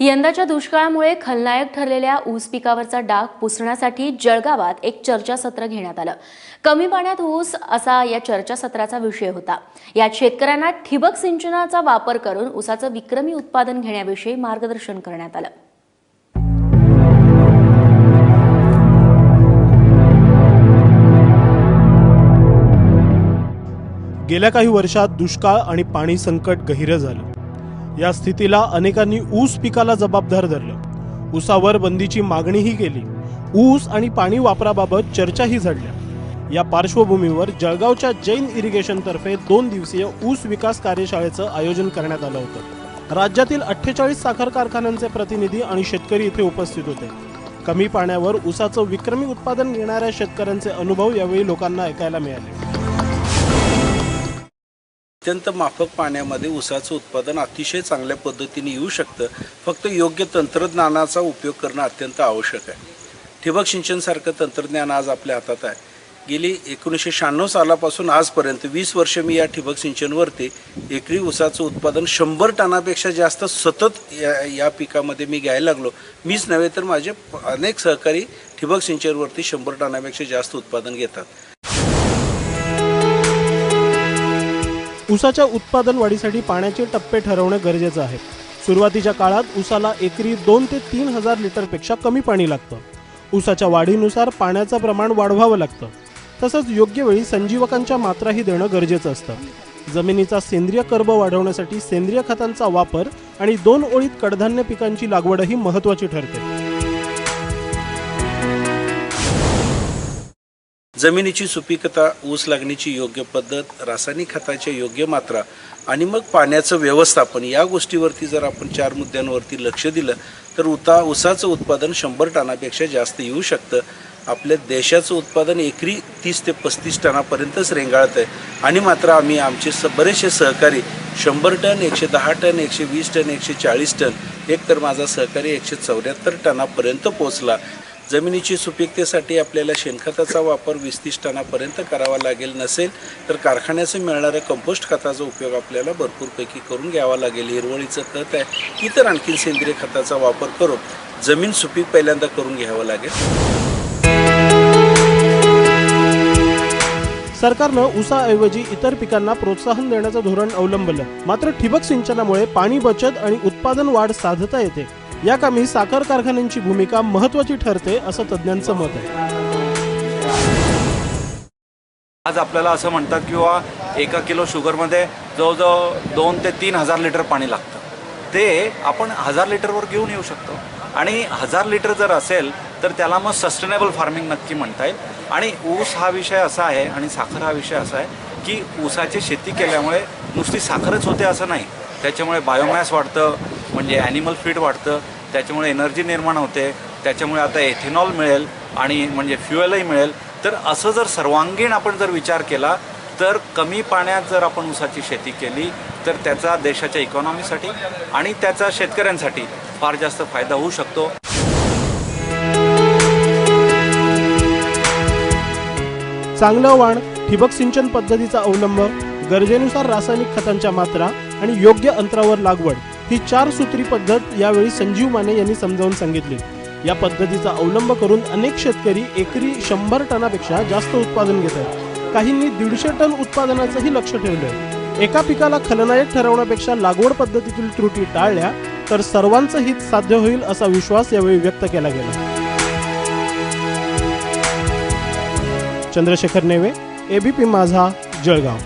यंदाच्या दुष्काळामुळे खलनायक ठरलेल्या ऊस पिकावरचा डाग पुसण्यासाठी जळगावात एक चर्चासत्र घेण्यात आलं. कमी पाण्यात ऊस असा या चर्चासत्राचा विषय होता. यात शेतकऱ्यांना ठिबक सिंचनाचा वापर करून ऊसाचं विक्रमी उत्पादन घेण्याविषयी मार्गदर्शन करण्यात आलं. गेल्या काही वर्षात दुष्काळ आणि पाणी संकट गहिरं झालं. या स्थितीला अनेकांनी ऊस पिकाला जबाबदार धरलं. ऊसावर बंदीची मागणीही केली. ऊस आणि पाणी वापराबाबत चर्चाही झडल्या. या पार्श्वभूमीवर जळगावच्या जैन इरिगेशन तर्फे दोन दिवसीय ऊस विकास कार्यशाळेचं आयोजन करण्यात आलं होतं. राज्यातील अठ्ठेचाळीस साखर कारखान्यांचे प्रतिनिधी आणि शेतकरी इथे उपस्थित होते. कमी पाण्यावर ऊसाचं विक्रमी उत्पादन घेणाऱ्या शेतकऱ्यांचे अनुभव यावेळी लोकांना ऐकायला मिळाले. अत्यंत माफक पाण्यामध्ये ऊसाचं उत्पादन अतिशय चांगल्या पद्धतीने येऊ शकतं. फक्त योग्य तंत्रज्ञानाचा उपयोग करणं अत्यंत आवश्यक आहे. ठिबक सिंचनसारखं तंत्रज्ञान आज आपल्या हातात आहे. गेली एकोणीसशे शहाण्णव सालापासून आजपर्यंत वीस वर्ष मी या ठिबक सिंचनवरती एकरी ऊसाचं उत्पादन शंभर टनापेक्षा जास्त सतत या या पिकामध्ये मी घ्यायला लागलो. मीच नव्हे तर माझे अनेक सहकारी ठिबक सिंचनवरती शंभर टनापेक्षा जास्त उत्पादन घेतात. ऊसाच्या उत्पादन वाढीसाठी पाण्याचे टप्पे ठरवणे गरजेचं आहे. सुरुवातीच्या काळात ऊसाला एकरी दोन ते तीन हजार लिटरपेक्षा कमी पाणी लागतं. ऊसाच्या वाढीनुसार पाण्याचं प्रमाण वाढवावं लागतं. तसंच योग्य वेळी संजीवकांच्या मात्राही देणं गरजेचं असतं. जमिनीचा सेंद्रिय कर्ब वाढवण्यासाठी सेंद्रिय खतांचा वापर आणि दोन ओळीत कडधान्य पिकांची लागवडही महत्त्वाची ठरते. जमिनीची सुपीकता ऊस लागणीची योग्य पद्धत रासायनिक खताच्या योग्य मात्रा आणि मग पाण्याचं व्यवस्थापन या गोष्टीवरती जर आपण चार मुद्द्यांवरती लक्ष दिलं तर उता ऊसाचं उत्पादन शंभर टनापेक्षा जास्त येऊ शकतं. आपल्या देशाचं उत्पादन एकरी तीस ते पस्तीस टनापर्यंतच रेंगाळत आहे. आणि मात्र आम्ही आमचे स बरेचसे सहकारी शंभर टन एकशे दहा टन एकशे वीस टन एकशे चाळीस टन एक तर माझा सहकारी एकशे चौऱ्याहत्तर टनापर्यंत पोचला जमिनीची सुपीकतेसाठी आपल्याला शेणखताचा वापर वीस तीस टनापर्यंत करावा लागेल नसेल तर कारखान्याचं मिळणाऱ्या कंपोस्ट खताचा उपयोग आपल्याला भरपूरपैकी करून घ्यावा लागेल. हिरवळीचं खत आहे. इतर आणखी सेंद्रिय खताचा वापर करून जमीन सुपीक पहिल्यांदा करून घ्यावं लागेल. सरकारनं ऊसाऐवजी इतर पिकांना प्रोत्साहन देण्याचं धोरण अवलंबलं. मात्र ठिबक सिंचनामुळे पाणी बचत आणि उत्पादन वाढ साधता येते. या कामी साखर कारखान्यांची भूमिका महत्वाची ठरते असं तज्ज्ञांचं मत आहे. आज आपल्याला असं म्हणतात किंवा एका किलो शुगरमध्ये जवळजवळ दोन ते तीन हजार लिटर पाणी लागतं. ते आपण हजार लिटरवर घेऊन येऊ शकतो. आणि हजार लिटर जर असेल तर त्याला मग सस्टेनेबल फार्मिंग नक्की म्हणता येईल. आणि ऊस हा विषय असा आहे आणि साखर हा विषय असा आहे की ऊसाची शेती केल्यामुळे नुसती साखरच होते असं नाही. त्याच्यामुळे बायोमॅस वाढतं म्हणजे ॲनिमल फीड वाढतं त्याच्यामुळे एनर्जी निर्माण होते त्याच्यामुळे आता एथेनॉल मिळेल आणि म्हणजे फ्युएलही मिळेल. तर असं जर सर्वांगीण आपण जर विचार केला तर कमी पाण्यात जर आपण ऊसाची शेती केली तर त्याचा देशाच्या इकॉनॉमीसाठी आणि त्याचा शेतकऱ्यांसाठी फार जास्त फायदा होऊ शकतो. चांगलं वाण ठिबक सिंचन पद्धतीचा अवलंब गरजेनुसार रासायनिक खतांच्या मात्रा आणि योग्य अंतरावर लागवड. ही चार सूत्री पद्धत यावेळी संजीव माने यांनी समजावून सांगितली. या पद्धतीचा अवलंब करून अनेक शेतकरी एकरी शंभर टनापेक्षा जास्त उत्पादन घेत आहेत. काहींनी दीडशे टन उत्पादनाचंही लक्ष ठेवलंय. एका पिकाला खलनायक ठरवण्यापेक्षा लागवड पद्धतीतील त्रुटी टाळल्या तर सर्वांचं हित साध्य होईल असा विश्वास यावेळी व्यक्त केला गेला. चंद्रशेखर नेवे एबीपी माझा जळगाव.